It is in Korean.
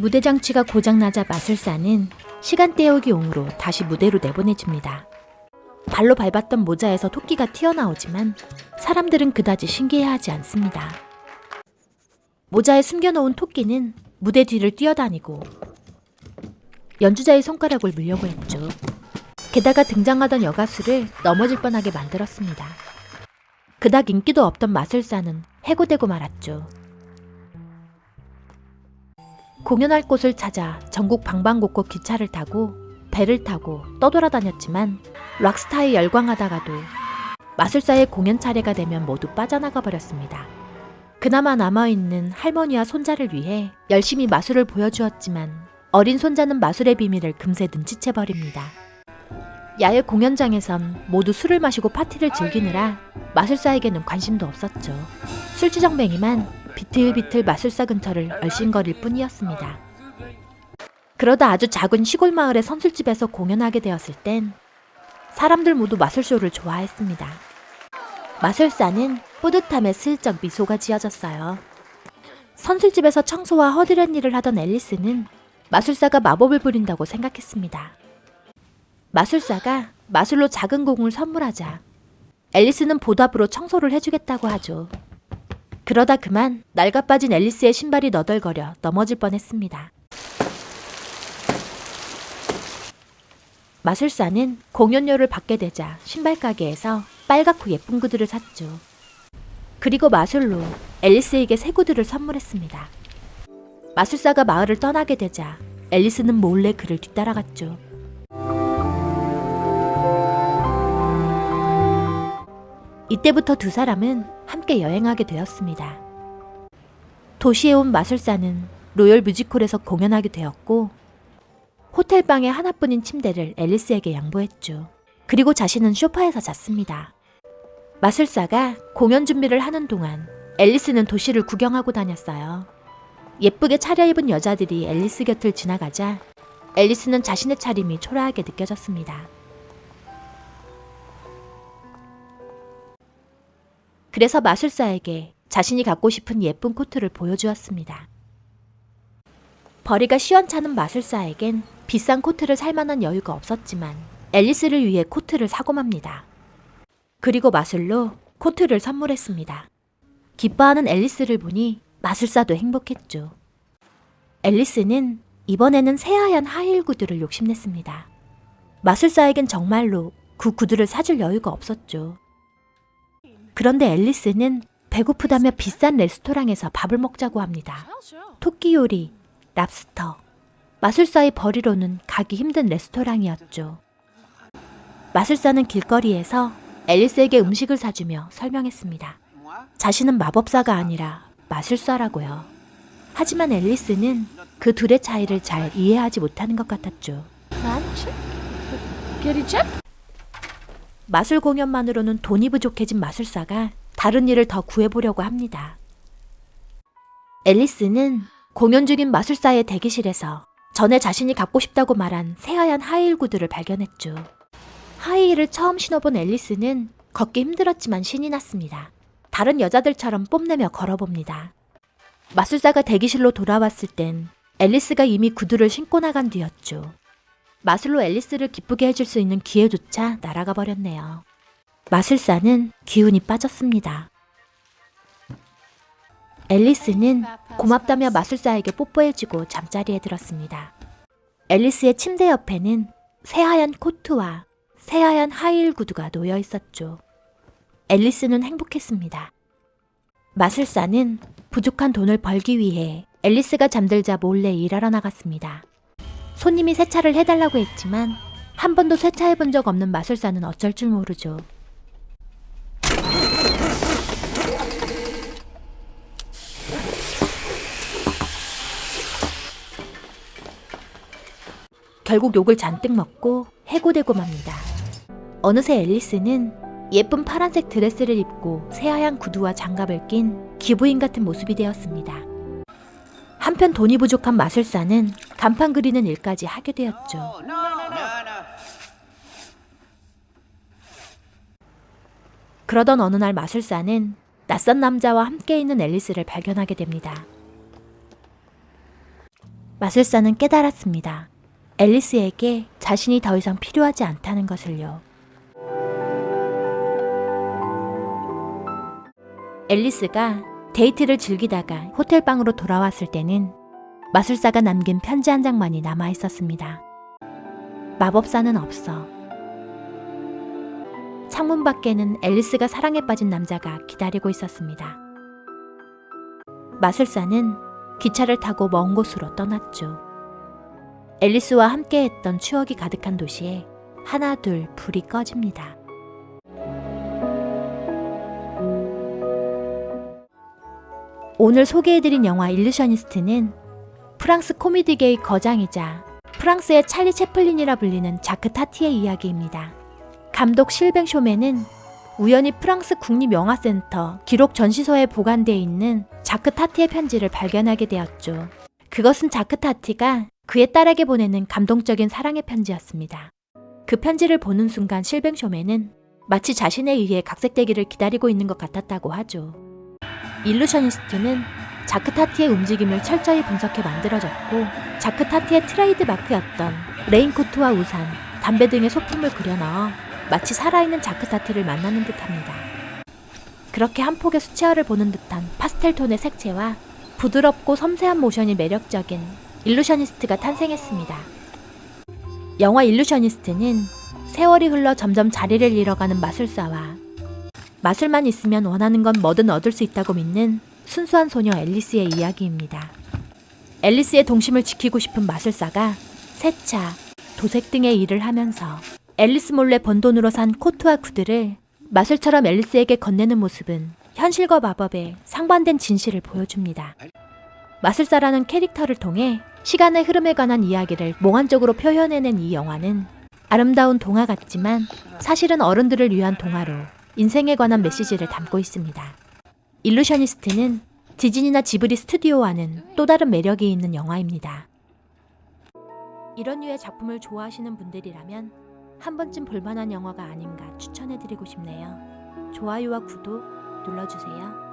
무대 장치가 고장나자 마술사는 시간 때우기용으로 다시 무대로 내보내집니다. 발로 밟았던 모자에서 토끼가 튀어나오지만 사람들은 그다지 신기해하지 않습니다. 모자에 숨겨놓은 토끼는 무대 뒤를 뛰어다니고 연주자의 손가락을 물려고 했죠. 게다가 등장하던 여가수를 넘어질 뻔하게 만들었습니다. 그닥 인기도 없던 마술사는 해고되고 말았죠. 공연할 곳을 찾아 전국 방방곡곡 기차를 타고 배를 타고 떠돌아다녔지만 락스타에 열광하다가도 마술사의 공연 차례가 되면 모두 빠져나가 버렸습니다. 그나마 남아있는 할머니와 손자를 위해 열심히 마술을 보여주었지만 어린 손자는 마술의 비밀을 금세 눈치채 버립니다. 야외 공연장에선 모두 술을 마시고 파티를 즐기느라 마술사에게는 관심도 없었죠. 술주정뱅이만 비틀비틀 마술사 근처를 얼씬거릴 뿐이었습니다. 그러다 아주 작은 시골 마을의 선술집에서 공연하게 되었을 땐 사람들 모두 마술쇼를 좋아했습니다. 마술사는 뿌듯함에 슬쩍 미소가 지어졌어요. 선술집에서 청소와 허드렛 일을 하던 앨리스는 마술사가 마법을 부린다고 생각했습니다. 마술사가 마술로 작은 공을 선물하자 앨리스는 보답으로 청소를 해주겠다고 하죠. 그러다 그만 낡아 빠진 앨리스의 신발이 너덜거려 넘어질 뻔했습니다. 마술사는 공연료를 받게 되자 신발 가게에서 빨갛고 예쁜 구두를 샀죠. 그리고 마술로 앨리스에게 새 구두를 선물했습니다. 마술사가 마을을 떠나게 되자 앨리스는 몰래 그를 뒤따라갔죠. 이때부터 두 사람은 함께 여행하게 되었습니다. 도시에 온 마술사는 로열 뮤지컬에서 공연하게 되었고 호텔 방에 하나뿐인 침대를 앨리스에게 양보했죠. 그리고 자신은 소파에서 잤습니다. 마술사가 공연 준비를 하는 동안 앨리스는 도시를 구경하고 다녔어요. 예쁘게 차려입은 여자들이 앨리스 곁을 지나가자 앨리스는 자신의 차림이 초라하게 느껴졌습니다. 그래서 마술사에게 자신이 갖고 싶은 예쁜 코트를 보여주었습니다. 벌이가 시원찮은 마술사에겐 비싼 코트를 살 만한 여유가 없었지만 앨리스를 위해 코트를 사고 맙니다. 그리고 마술로 코트를 선물했습니다. 기뻐하는 앨리스를 보니 마술사도 행복했죠. 앨리스는 이번에는 새하얀 하이힐 구두를 욕심냈습니다. 마술사에겐 정말로 그 구두를 사줄 여유가 없었죠. 그런데 앨리스는 배고프다며 비싼 레스토랑에서 밥을 먹자고 합니다. 토끼 요리, 랍스터. 마술사의 벌이로는 가기 힘든 레스토랑이었죠. 마술사는 길거리에서 앨리스에게 음식을 사주며 설명했습니다. 자신은 마법사가 아니라 마술사라고요. 하지만 앨리스는 그 둘의 차이를 잘 이해하지 못하는 것 같았죠. 마술 공연만으로는 돈이 부족해진 마술사가 다른 일을 더 구해보려고 합니다. 앨리스는 공연 중인 마술사의 대기실에서 전에 자신이 갖고 싶다고 말한 새하얀 하이힐 구두를 발견했죠. 하이힐을 처음 신어본 앨리스는 걷기 힘들었지만 신이 났습니다. 다른 여자들처럼 뽐내며 걸어봅니다. 마술사가 대기실로 돌아왔을 땐 앨리스가 이미 구두를 신고 나간 뒤였죠. 마술로 앨리스를 기쁘게 해줄 수 있는 기회조차 날아가 버렸네요. 마술사는 기운이 빠졌습니다. 앨리스는 고맙다며 마술사에게 뽀뽀해주고 잠자리에 들었습니다. 앨리스의 침대 옆에는 새하얀 코트와 새하얀 하이힐 구두가 놓여 있었죠. 앨리스는 행복했습니다. 마술사는 부족한 돈을 벌기 위해 앨리스가 잠들자 몰래 일하러 나갔습니다. 손님이 세차를 해달라고 했지만 한 번도 세차해 본 적 없는 마술사는 어쩔 줄 모르죠. 결국 욕을 잔뜩 먹고 해고되고 맙니다. 어느새 앨리스는 예쁜 파란색 드레스를 입고 새하얀 구두와 장갑을 낀 기부인 같은 모습이 되었습니다. 한편 돈이 부족한 마술사는 간판 그리는 일까지 하게 되었죠. 그러던 어느 날 마술사는 낯선 남자와 함께 있는 앨리스를 발견하게 됩니다. 마술사는 깨달았습니다. 앨리스에게 자신이 더 이상 필요하지 않다는 것을요. 앨리스가 데이트를 즐기다가 호텔방으로 돌아왔을 때는 마술사가 남긴 편지 한 장만이 남아 있었습니다. 마법사는 없어. 창문 밖에는 앨리스가 사랑에 빠진 남자가 기다리고 있었습니다. 마술사는 기차를 타고 먼 곳으로 떠났죠. 앨리스와 함께했던 추억이 가득한 도시에 하나 둘 불이 꺼집니다. 오늘 소개해드린 영화 일루셔니스트는 프랑스 코미디계의 거장이자 프랑스의 찰리 채플린이라 불리는 자크 타티의 이야기입니다. 감독 실뱅 쇼맨은 우연히 프랑스 국립영화센터 기록 전시소에 보관되어 있는 자크 타티의 편지를 발견하게 되었죠. 그것은 자크 타티가 그의 딸에게 보내는 감동적인 사랑의 편지였습니다. 그 편지를 보는 순간 실뱅 쇼맨은 마치 자신에 의해 각색되기를 기다리고 있는 것 같았다고 하죠. 일루셔니스트는 자크 타티의 움직임을 철저히 분석해 만들어졌고 자크 타티의 트레이드 마크였던 레인코트와 우산, 담배 등의 소품을 그려넣어 마치 살아있는 자크 타티를 만나는 듯합니다. 그렇게 한 폭의 수채화를 보는 듯한 파스텔 톤의 색채와 부드럽고 섬세한 모션이 매력적인 일루셔니스트가 탄생했습니다. 영화 일루셔니스트는 세월이 흘러 점점 자리를 잃어가는 마술사와 마술만 있으면 원하는 건 뭐든 얻을 수 있다고 믿는 순수한 소녀 앨리스의 이야기입니다. 앨리스의 동심을 지키고 싶은 마술사가 세차, 도색 등의 일을 하면서 앨리스 몰래 번 돈으로 산 코트와 구두를 마술처럼 앨리스에게 건네는 모습은 현실과 마법의 상반된 진실을 보여줍니다. 마술사라는 캐릭터를 통해 시간의 흐름에 관한 이야기를 몽환적으로 표현해낸 이 영화는 아름다운 동화 같지만 사실은 어른들을 위한 동화로 인생에 관한 메시지를 담고 있습니다. 일루셔니스트는 디즈니나 지브리 스튜디오와는 또 다른 매력이 있는 영화입니다. 이런 류의 작품을 좋아하시는 분들이라면 한 번쯤 볼만한 영화가 아닌가 추천해드리고 싶네요. 좋아요와 구독 눌러주세요.